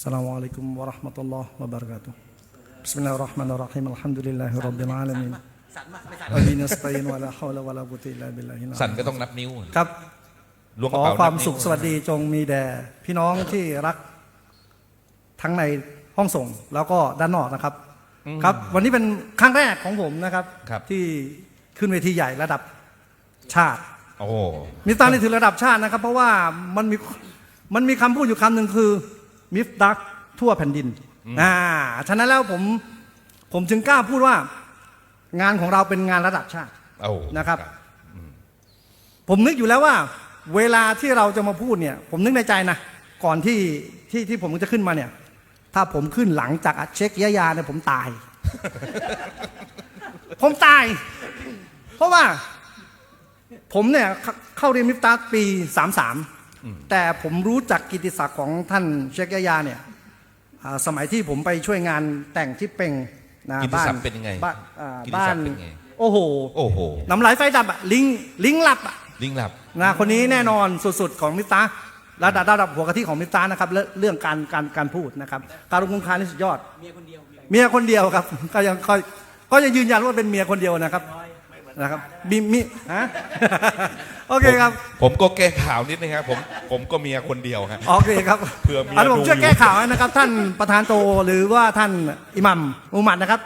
السلام عليكم ورحمة الله وبركاته بسم الله الرحمن الرحيم الحمد لله رب العالمين สั่นมากไม่สั่น وبه نستعين ولا حول ولا قوة إلا بالله สั่น العلي ก็ต้องนับนิ้ว ครับ ล้วง ข กระ อ เป๋า ความ นับนิ้ สุขสวัสดีจงมีแด่พี่น้องที่รักทั้งในห้องส่งแล้วก็ด้านนอกนะครับ ครับ วันนี้เป็นครั้งแรกของผมนะครับ ที่ขึ้นเวทีใหญ่ระดับชาติ โอ้โห มิฟตานี่ถือระดับชาตินะครับ เพราะว่ามันมีมันมีคำพูดอยู่คำหนึ่งคือ มิฟตักทั่วแผ่นดินอ่าฉะนั้นแล้วผมผมจึงกล้าพูดว่า งานของเราเป็นงานระดับชาติโอ้โหนะครับ ผมนึกอยู่แล้วว่า เวลาที่เราจะมาพูดเนี่ย ผมนึกในใจนะก่อนที่ที่ที่ผมจะขึ้นมาเนี่ย ถ้าผมขึ้นหลังจากเช็คยายาเนี่ยผมตาย ผมตาย เพราะว่า ผมเนี่ยเข้าเข้าเรียนมิฟตาปีสามสาม แต่ผมรู้จักกิตติศักดิ์ของท่านเชคยายาเนี่ยอ่าสมัยที่ผมไปช่วยงานแต่งที่เป่งนะกิตติบ้านศักดิ์เป็นยังไงบ้านอ่ากิตติบ้าศันกดิ์เป็นไงโอ้โหโอ้โหน้ำลายไฟดับอะลิงลิงหลับอะลิงหลับนะคนนี้แน่นอนสุดๆของมิฟตาระดับระดับหัวกะทิของมิฟตานะครับเรื่องเรื่องการการการพูดนะครับ การลงคุณคานี่สุดยอดเมียคนเดียวเมียเมียคนเดียวครับ ก็ยังก็ก็ยังยืนยันว่าเป็นเมียคนเดียวนะครับนะครับมีมีฮะโอเคครับ ผมก็แก้ข่าวนิดนึงครับผมผมก็เมียคนเดียวครับ โอเคครับเผื่อมีนนี้ผมดูช่วยอยู่แก้ข่าวให้นะครับ ท่านประธานโตหรือว่าท่านอิหมัมอุมัดนะครับ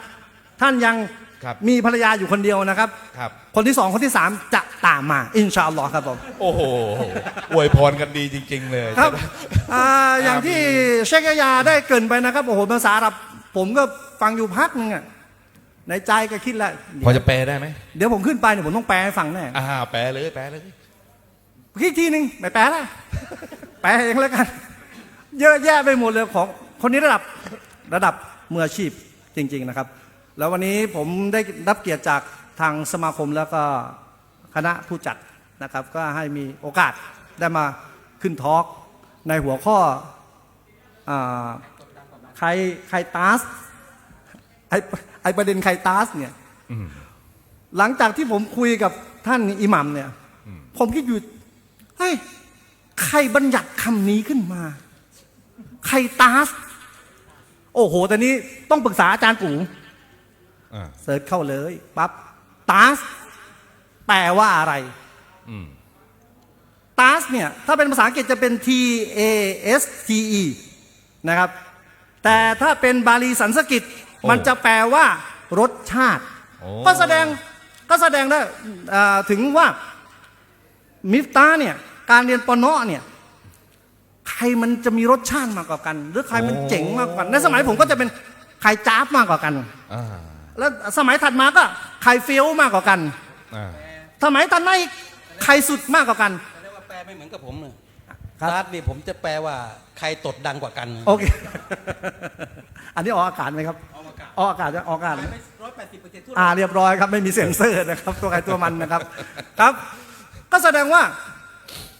ท่านยังครับ มีภรรยาอยู่คนเดียวนะครับ ครับ คนที่สองคนที่สามจะตามมาอินชาอัลลอฮ์ครับผมโอ้โหอวยพรกันดีจริง ๆ เลยครับอ่าอย่างที่เชคยายาได้เกรินไปนะครับโอ้โหภาษาอาหรับผมก็ฟังอยู่พักหนึงอะในใจก็คิดแล้วพอจะแปลได้ไหมเดี๋ยวผมขึ้นไปเนี่ยผมต้องแปลให้ฟังแน่ อ่าแปลเลยแปลเลย คิดทีนึงไม่แปลละแปลเองแล้วกัน เยอะแยะไปหมดเลยของคนนี้ระดับระดับมืออาชีพจริง ๆนะครับ แล้ววันนี้ผมได้รับเกียรติจากทางสมาคมแล้วก็คณะผู้จัดนะครับ ก็ให้มีโอกาสได้มาขึ้นทอล์กในหัวข้ออาใครใครตาสไอไอประเด็นใครตาสเนี่ยอืมหลังจากที่ผมคุยกับท่านอิหมัมเนี่ย ผมคิดอยู่ เฮ้ยใครบัญญัติคำนี้ขึ้นมา ใครตาส โอ้โหแต่นี้ต้องปรึกษาอาจารย์กูอ่าเสิร์ชเข้าเลยปั๊บตาส แปลว่าอะไรอืมตาสเนี่ย ถ้าเป็นภาษาอังกฤษจะเป็น T A S T E นะครับ แต่ถ้าเป็นบาลีสันสกฤตมันจะแปลว่ารสชาติโอ้ก็แสดงก็แสดงได้อ่าถึงว่า มิฟตาเนี่ยการเรียนปอนอเนี่ยใครมันจะมีรสชาติมากกว่ากัน หรือใครมันเจ๋งมากกว่ากันในสมัยผมก็จะเป็นใครจ้าบมากกว่ากันอ่าแล้วสมัยถัดมาก็ใครเฟี้ยวมากกว่ากันอ่าสมัยถัดมาอีกใครสุดมากกว่ากันเรียกว่าแปลไม่เหมือนกับผมเลยครับรัฐนี่ผมจะแปลว่าใครตดดังกว่ากันโอเคอันนี้ออกอากาศไหมครับออกอากาศออกอากาศจะออกอากาศไม่ร้อยแปดสิบเปอร์เซ็นต์ทั่วอ่าเรียบร้อยครับไม่มีเซ็นเซอร์นะครับ ตัวใครตัวมันนะครับ ครับ ก็แสดงว่า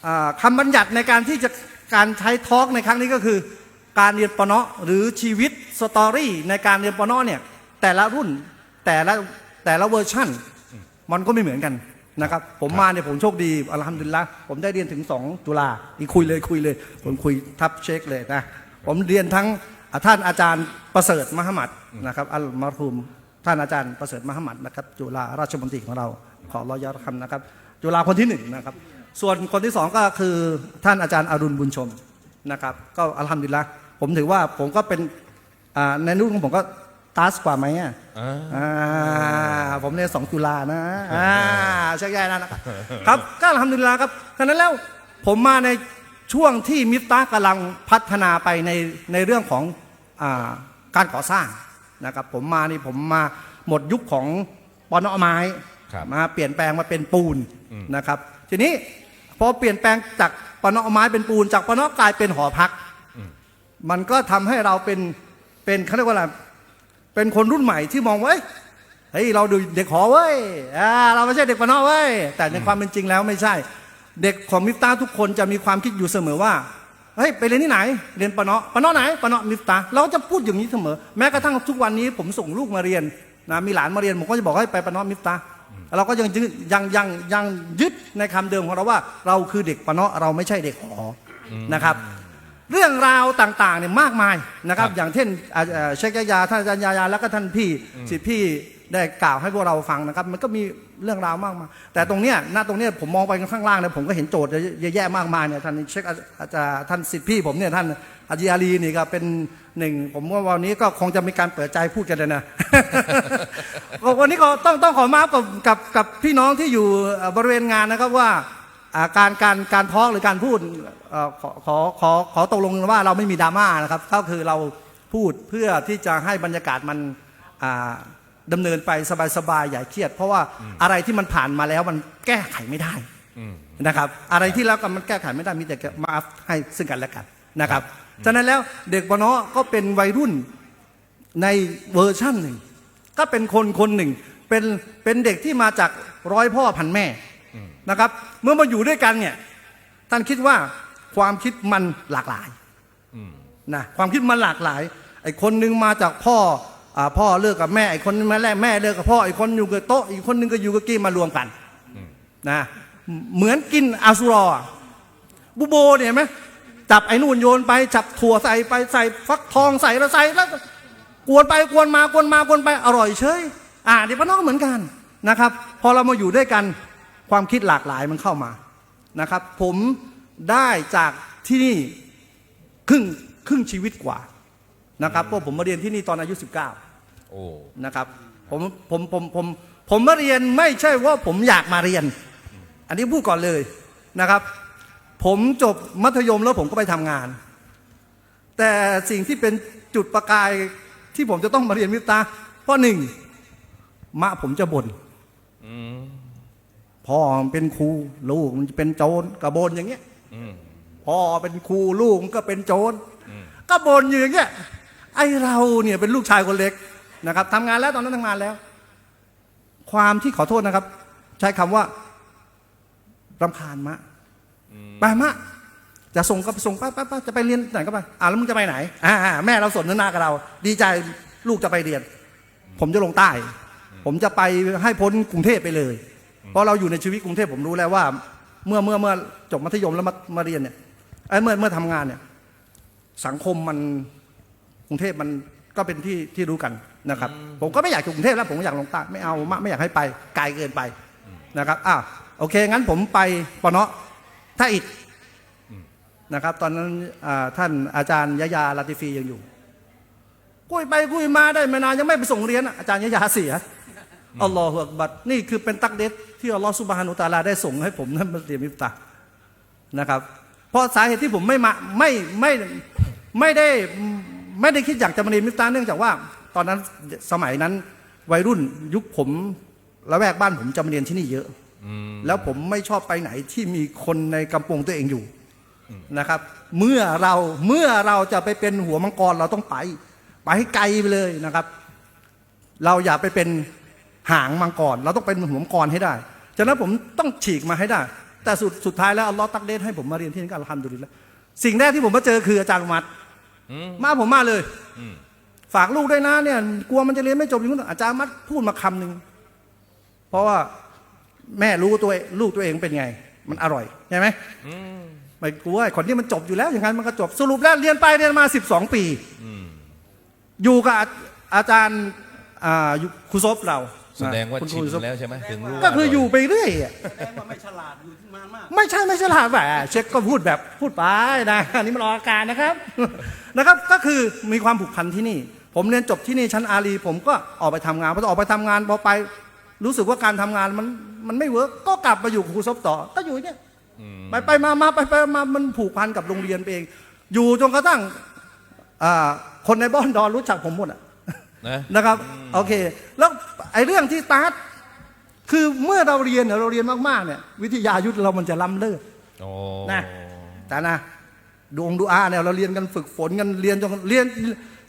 อ่าคำบัญญัติในการที่จะการใช้ทอล์กในครั้งนี้ก็คือ การเรียนปนอหรือชีวิตสตอรี่ในการเรียนปนอเนี่ยแต่ละรุ่นแต่ละแต่ละเวอร์ชั่นมันก็ไม่เหมือนกันนะครับผมมาเนี่ยผมโชคดีอัลฮัมดุลิลละผมได้เรียนถึง 2 ตุลาอีกคุยเลยคุยเลย ผมคุยทับเช็คเลยนะผมเรียนทั้งท่านอาจารย์ประเสริฐมหมัดนะครับอัลมารุมท่านอาจารย์ประเสริฐมหมัดนะครับจุฬาราชมนตรีของเราขอรอยอดคำนะครับ จุฬาคนที่หนึ่งนะครับ ส่วนคนที่สองก็คือท่านอาจารย์อรุณบุญชมนะครับ ก็อัลฮัมดุลิลละผมถือว่าผมก็เป็นอ่าในรุ่นของผมก็ตัสกว่าไหมอะอ่าอ่าผมเนี่ยสองตุลานะอ่าใช่ใช่นะนะครับครับก็ทำดุลิลลาครับฉะนั้นแล้วผมมาในช่วงที่มิฟตากำลังพัฒนาไปในในเรื่องของอาการก่อสร้างนะครับ ผมมานี่ผมมาหมดยุคของปอนอไม้ครับ มาเปลี่ยนแปลงมาเป็นปูนนะครับ ทีนี้พอเปลี่ยนแปลงจากปอนอไม้เป็นปูน จากปอนอกลายเป็นหอพัก มันก็ทำให้เราเป็นเป็นเขาเรียกว่าอะไรเป็นคนรุ่นใหม่ที่มองว่าเอ้ยเฮ้ยเราดูเด็กหอเว้ยอ่าเราไม่ใช่เด็กปนอเว้ยแต่ในความเป็นจริงแล้วไม่ใช่ เด็กของมิฟตาทุกคนจะมีความคิดอยู่เสมอว่าเฮ้ยไปเรียนที่ไหน เรียนปนอปนอไหนปนอมิฟตาเราจะพูดอย่างนี้เสมอ แม้กระทั่งทุกวันนี้ผมส่งลูกมาเรียนนะมีหลานมาเรียนผมก็จะบอกให้ไปปนอมิฟตา เราก็ยังยึดยังยังยังยึดในคำเดิมของเราว่า เราคือเด็กปนอเราไม่ใช่เด็กหออนะครับ เรื่องราวต่างๆเนี่ยมากมายนะครับ อย่างเช่นอ่าเอ่อเชคยายาท่านอาจารย์ยายาแล้วก็ท่านพี่สิทธิพี่ได้กล่าวให้พวกเราฟังนะครับ มันก็มีเรื่องราวมากมายแต่ตรงเนี้ยหน้าตรงเนี้ยผมมองไปข้างล่างเนี่ยผมก็เห็นโจทย์เยอะแยะมากมายเนี่ยท่านเชคอาอาจารย์ท่านสิทธิพี่ผมเนี่ยท่านอาจารย์ยาลีนี่ก็เป็นหนึ่งผมว่าวันนี้ก็คงจะมีการเปิดใจพูดกันเลยนะ วันนี้ก็ต้องต้องขอมากับกับกับพี่น้องที่อยู่เอ่อบริเวณงานนะครับว่าอ่าการการการทอล์กหรือการพูดเอ่อขอขอขอขอตกลงว่าเราไม่มีดราม่านะครับก็คือเราพูดเพื่อที่จะให้บรรยากาศมันอ่าดำเนินไปสบายๆอย่าเครียด เพราะว่าอะไรที่มันผ่านมาแล้วมันแก้ไขไม่ได้อืมนะครับอะไรที่แล้วกันมันแก้ไขไม่ได้มีแต่มาให้ซึ่งกันและกันนะครับฉะนั้นแล้วเด็กปนอก็เป็นวัยรุ่นในเวอร์ชั่นหนึ่ง ก็เป็นคนคนหนึ่ง เป็นเป็นเด็กที่มาจากร้อยพ่อพันแม่นะครับ เมื่อมาอยู่ด้วยกันเนี่ยท่านคิดว่าความคิดมันหลากหลายอืมนะความคิดมันหลากหลายไอ้คนหนึงมาจากพ่ออาพ่อเลิกกับแม่ไอ้คนนึงมาแรกแม่เลิกกับพ่อไอ้คนอยู่กับโต๊ะอีกคนนึงก็อยู่กับกี้มารวมกันนะเหมือนกินอาสุรออะบูโบเนี่ยเห็นไหมจับไอ้นู่นโยนไปจับถั่วใส่ไปใส่ฟักทองใส่แล้วใส่แล้ว ก็กวนไปกวนมากวนมากวนไปอร่อยเฉยอ่าเดี๋ยวพน้องก็เหมือนกันนะครับ พอเรามาอยู่ด้วยกันความคิดหลากหลายมันเข้ามานะครับ ผมได้จากที่นี่ครึ่งครึ่งชีวิตกว่านะครับเพราะผมมาเรียนที่นี่ตอนอายุ 19โอ้นะครับผมผมผมผมผมมาเรียนไม่ใช่ว่าผมอยากมาเรียน อันนี้พูดก่อนเลยนะครับ ผมจบมัธยมแล้วผมก็ไปทำงาน แต่สิ่งที่เป็นจุดประกาย ที่ผมจะต้องมาเรียนวิทยาเพราะหนึ่งมะผมจะบ่นอืมพ่อมันเป็นครูลูกมันจะเป็นโจรกระบนอย่างเงี้ยอืมพ่อเป็นครูลูกมันก็เป็นโจรก็บ่นอยู่อย่างเงี้ยไอเราเนี่ยเป็นลูกชายคนเล็กนะครับทำงานแล้วตอนนั้นทำงานแล้ว ความที่ขอโทษนะครับ ใช้คำว่ารำคาญมะไปมะ จะส่งก็ไปส่งไปไปไปจะไปเรียนไหนก็ไปอ่าแล้วมึงจะไปไหนอ่าอ่าแม่เราสนหน้ากับเรา ดีใจลูกจะไปเรียน ผมจะลงใต้ ผมจะไปให้พ้นกรุงเทพไปเลย เพราะเราอยู่ในชีวิตกรุงเทพผมรู้แล้วว่า เมื่อเมื่อเมื่อจบมัธยมแล้วมามาเรียนเนี่ยไอ้ยเมื่อเมื่อทำงานเนี่ย สังคมมันกรุงเทพมันก็เป็นที่ที่รู้กันนะครับ ผมก็ไม่อยากอยู่กรุงเทพแล้ว ผมก็อยากลงใต้ไม่เอาไม่ไม่อยากให้ไปไกลเกินไปนะครับอ้าวโอเค งั้นผมไปปะเนาะท่าอิฐ นะครับ ตอนนั้นอ่าท่านอาจารย์ยะยาลาติฟียังอยู่คุยไปคุยมาได้ไม่นานยังไม่ไปส่งเรียนอะอาจารย์ยะยาเสียอัลลอฮฺอักบัดนี่คือเป็นตักเด็ดที่อัลลอฮฺสุบฮานุตะอาลาได้ส่งให้ผมนั้นมาเรียนมิฟตานะครับ เพราะสาเหตุที่ผมไม่มาไม่ไม่ไม่ได้ไม่ได้คิดอยากจะมาเรียนมิฟตาเนื่องจากว่า ตอนนั้นสมัยนั้นวัยรุ่นยุคผมละแวกบ้านผมจะมาเรียนที่นี่เยอะอืมแล้วผมไม่ชอบไปไหนที่มีคนในกำปงตัวเองอยู่ นะครับ เมื่อเราเมื่อเราจะไปเป็นหัวมังกรเราต้องไป ไปให้ไกลไปเลยนะครับ เราอย่าไปเป็นหางมังกรเราต้องเป็นหัวมังกรให้ได้ฉะนั้นผมต้องฉีกมาให้ได้ แต่สุดสุดท้ายแล้วอัลลอฮ์ตักเดชให้ผมมาเรียนที่นี่ก็อัลฮัมดุลิลละสิ่งแรกที่ผมมาเจอคืออาจารย์อุมัดอืมมาผมมาเลยอืมฝากลูกด้วยนะเนี่ย กลัวมันจะเรียนไม่จบอย่างนู้นอาจารย์มัดพูดมาคำหนึ่งเพราะว่าแม่รู้ตัวเองลูกตัวเองเป็นไง มันอร่อยใช่ไหมอืม ไม่กลัวไอ้คนที่มันจบอยู่แล้ว อย่างนั้นมันก็จบสรุปแล้วเรียนไปเรียนมา 12 ปีอืมอยู่กับอาอาจารย์อ่าอยู่ครูซบเราแสดงว่าคุณคชิรูนซบแล้วใช่ไหมถึงรู้ก็คือว่าอยู่ไปเรื่อยอะแสดงว่าไม่ฉลาดอยู่ที่มามากไม่ใช่ไม่ใช่ลาดแหมเช็คก็พูดแบบพูดไปนะอันนี้มันออกอาการนะครับนะครับ ก็คือมีความผูกพันที่นี่ ผมเรียนจบที่นี่ชั้นอาลีผมก็ออกไปทำงานพอออกไปทำงานพอไป รู้สึกว่าการทำงานมันมันไม่เวิร์กก็กลับมาอยู่กับครูซบต่อก็อยู่อย่างเนี่ยอืม ไปไปมามาไปไปมามันผูกพันกับโรงเรียนไปเอง อยู่จนกระทั่งอ่าคนในบ้านดอนรู้จักผมหมดอะนะนะครับโอเค แล้วไอ้เรื่องที่ตาร์ทคือเมื่อเราเรียนเนี่ยเราเรียนมากๆเนี่ย วิทยายุทธเรามันจะล้ำเลิศโอ้นะแต่นะดวงดูอาเนี่ยเราเรียนกันฝึกฝนกันเรียนจนเรียน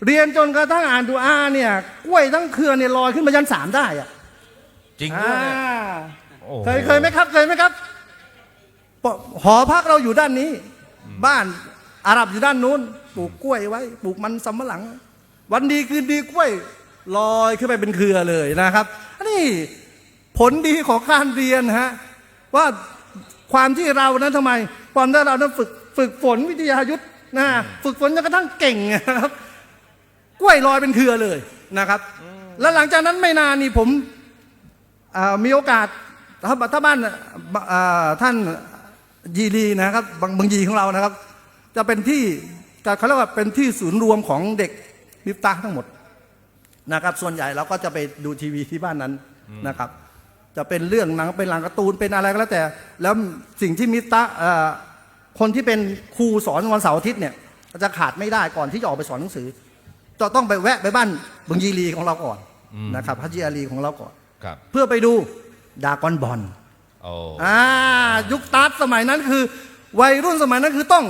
เรียนจนกระทั่งอ่านดูอาเนี่ยกล้วยทั้งเครือเนี่ยลอยขึ้นมายันสามได้อะจริงด้วยเนี่ยอ่าโอ้โหเคยเคยไหมครับเคยไหมครับป หอพักเราอยู่ด้านนี้ บ้านอาหรับอยู่ด้านนู้นปลูกกล้วยไว้ ปลูกมันสำปะหลัง วันดีคืนดีกล้วยลอยขึ้นไปเป็นเครือเลยนะครับอันนี้ผลดีของการเรียนฮะว่าความที่เรานั้นทำไมความที่เรานั้นฝึกฝึกฝนวิทยายุทธนะฝึกฝนจนกระทั่งเก่งนะครับกล้วยลอยเป็นเครือเลยนะครับ แล้วหลังจากนั้นไม่นานนี่ผมอ่ามีโอกาสถ้าถ้าบ้านอ่าท่าน ยีรีนะครับบางบางยีของเรานะครับ จะเป็นที่จะเขาเรียกว่าเป็นที่ศูนย์รวมของเด็กมิฟตาทั้งหมดนะครับ ส่วนใหญ่เราก็จะไปดูทีวีที่บ้านนั้นนะครับ จะเป็นเรื่องหนังเป็นหลังการ์ตูนเป็นอะไรก็แล้วแต่ แล้วสิ่งที่มิฟตาเอ่อคนที่เป็นครูสอนวันเสาร์อาทิตย์เนี่ยจะขาดไม่ได้ก่อนที่จะออกไปสอนหนังสือ จะต้องไปแวะไปบ้านบังยีรีของเราก่อนนะครับฮัจจีอารีของเราก่อนครับเพื่อไปดูดากอนบอลโอ้อ่ายุคตัดสมัยนั้นคือ วัยรุ่นสมัยนั้นคือต้อง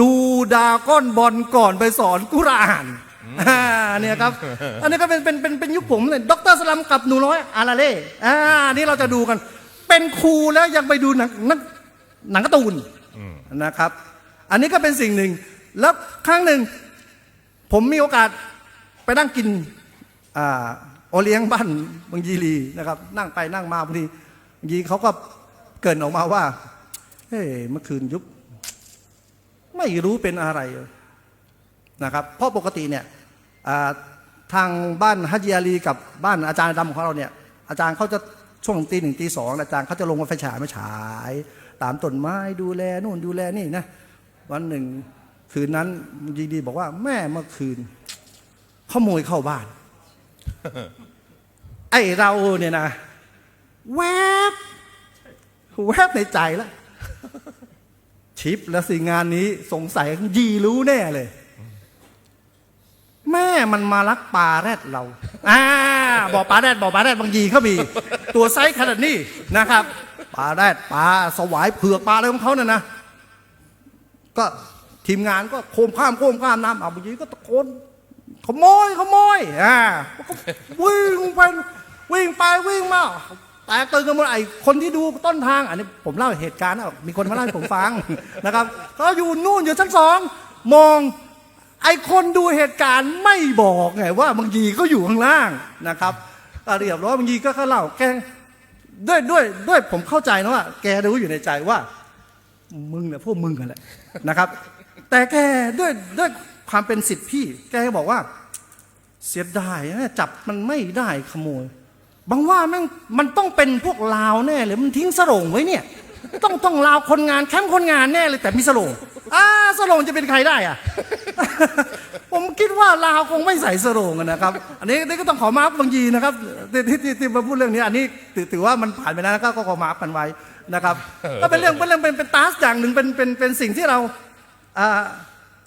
ดูดากอนบอลก่อนไปสอนกุรอานอ่าเนี่ยครับ อันนี้ก็เป็นเป็นเป็นเป็นยุคผมเลยดรสลัมกับหนูน้อยอาราเล่อ่านี่เราจะดูกัน เป็นครูแล้วยังไปดูหนังหนังหนังการ์ตูนนะครับ อันนี้ก็เป็นสิ่งหนึ่ง แล้วครั้งหนึ่ง ผมมีโอกาสไปนั่งกินอ่าโอเลี้ยงบ้านบางยีรีนะครับ นั่งไปนั่งมาบางที บางทีเขาก็เกรินออกมาว่า เฮ้ยเมื่อคืนยุบไม่รู้เป็นอะไรนะครับ เพราะปกติเนี่ยอ่าทางบ้านฮัจญาลีกับบ้านอาจารย์ดำของเราเนี่ย อาจารย์เขาจะช่วงตีหนึ่งตีสองอาจารย์เขาจะลงมาไฟฉายมาฉาย ตามต้นไม้ดูแลนู่นดูแลนี่นะวันหนึ่งคืนนั้นยีดีบอกว่าแม่เมื่อคืนขโมยเข้าบ้าน ไอ้เราเนี่ยนะ แวบแวบในใจแล้วชิปแล้วสิงานนี้สงสัยยีรู้แน่เลย แม่มันมาลักปลาแรดเราอ่าบอกปลาแรดบอกปลาแรดบางยีเขามี ตัวไซส์ขนาดนี้นะครับปลาแรดปลาสวายเผือกปลาอะไรของเขาเนี่ยนะ ก็ทีมงานก็โคมข้ามโคมข้ามน้ำอะบางทีก็ตะโกนขโมยขโมยอ่าก็วิ่งไปวิ่งไปวิ่งมา แตกตื่นกันหมดไอ้คนที่ดูต้นทางอันนี้ผมเล่าเหตุการณ์นะมีคนมาเล่าให้ผมฟังนะครับเขาอยู่นู่นอยู่ชั้นสองมองไอ้คนดูเหตุการณ์ไม่บอกไงว่าบางทีก็อยู่ข้างล่างนะครับเรียบร้อยบางทีก็เขาเล่าแกด้วยด้วยด้วยผมเข้าใจนะว่า แกรู้อยู่ในใจว่า มึงเนี่ยพวกมึงกันแหละนะครับ แต่แกด้วยด้วยความเป็นสิทธิพี่ แกบอกว่า เสียดายนะจับมันไม่ได้ขโมย บางว่าแม่งมันต้องเป็นพวกลาวแน่เลยมันทิ้งสโรงไว้เนี่ย ต้องต้องลาวคนงานแคมป์คนงานแน่เลยแต่มีสโรงอ่าสโรงจะเป็นใครได้อะผมคิดว่าลาวคงไม่ใส่สโรงอะนะครับ อันนี้นี่ก็ต้องขอมาร์กบางยีนะครับที่ที่ที่ที่มาพูดเรื่องนี้ อันนี้ถือถือว่ามันผ่านไปแล้วนะครับก็ขอมาร์กกันไว้นะครับ ก็เป็นเรื่องเป็นเรื่องเป็นเป็นตาสอย่างหนึ่งเป็นเป็นเป็นสิ่งที่เราอ่า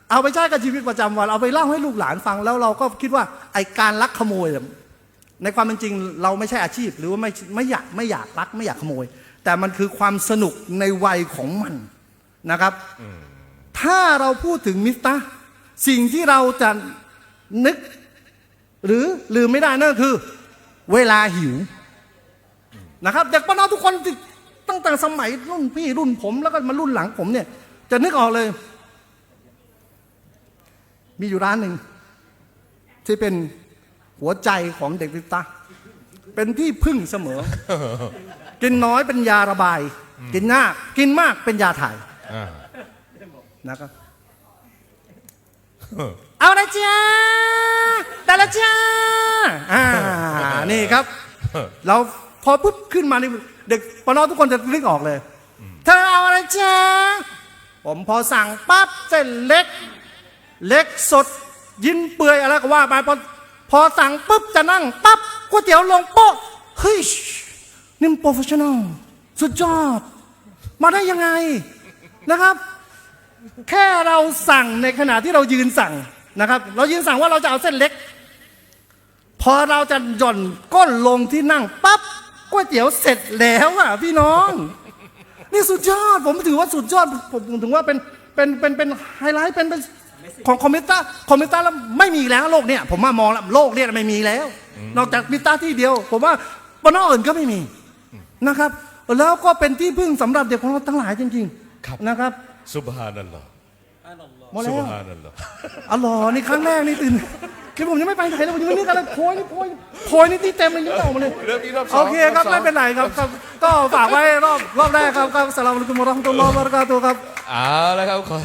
เอาไปใช้กับชีวิตประจำวัน เอาไปเล่าให้ลูกหลานฟังแล้วเราก็คิดว่าไอการลักขโมยเนี่ย ในความเป็นจริงเราไม่ใช่อาชีพ หรือว่าไม่ไม่อยากไม่อยากลักไม่อยากขโมย แต่มันคือความสนุกในวัยของมันนะครับ ถ้าเราพูดถึงมิสตาสิ่งที่เราจะนึก หรือลืมไม่ได้นั่นคือ เวลาหิวนะครับเด็กปนอทุกคนตั้งแต่สมัยรุ่นพี่รุ่นผมแล้วก็มารุ่นหลังผมเนี่ย จะนึกออกเลย มีอยู่ร้านหนึ่งที่เป็น หัวใจของเด็กลิปตาเป็นที่พึ่งเสมอ กินน้อยเป็นยาระบาย กินมากกินมากเป็นยาถ่ายอ่านะครับเอาละจ้าแต่ละจ้าอ่านี่ครับ เราพอปุ๊บขึ้นมานี่เด็กปนอทุกคนจะนึกออกเลย เธอเอาอะไรจ้าผมพอสั่งปั๊บเส้นเล็ก เล็กสด ยินเปื่อยอะไรก็ว่าไปพอ พอสั่งปุ๊บจะนั่งปั๊บก๋วยเตี๋ยวลงโป๊ะเฮ้ยนี่มันโปรเฟชชั่นอลสุดยอด มาได้ยังไงนะครับ แค่เราสั่งในขณะที่เรายืนสั่งนะครับ เรายืนสั่งว่าเราจะเอาเส้นเล็ก พอเราจะหย่อนก้นลงที่นั่งปั๊บก๋วยเตี๋ยวเสร็จแล้วอะพี่น้อง นี่สุดยอด ผมถือว่าสุดยอดผมถึงว่าเป็นเป็นเป็นเป็นไฮไลท์เป็นเป็น ของคอมพิวเตอร์คอมพิวเตอร์แล้วไม่มีแล้วโลกเนี่ย ผมว่ามองแล้วโลกเนี่ยไม่มีแล้ว นอกจากมิตาที่เดียว ผมว่าบนนอกอื่นก็ไม่มีนะครับ แล้วก็เป็นที่พึ่งสำหรับเด็กของเราทั้งหลายจริงๆนะครับซุบฮานัลลอฮ์หมดซุแล้บวฮานัลลอฮ์อ๋อเหรอนี่ครั้งแรกนี่ตื่นคือผมยังไม่ไปไหนเลยผมยังไม่นึกอะไรโพยนี่โพยโพยนี่ที่เต็มเลยยังไม่ออกมาเลยเรื่องนี้รอบสองโอเคครับอบสองไม่เป็นไรครับครับ ก็ฝากไว้รอบรอบแรกครับครับสลามอะลัยกุมวะเราะห์มะตุลลอฮ์วะบะเราะกาตุฮ์ครับเอาแล้วครับขอ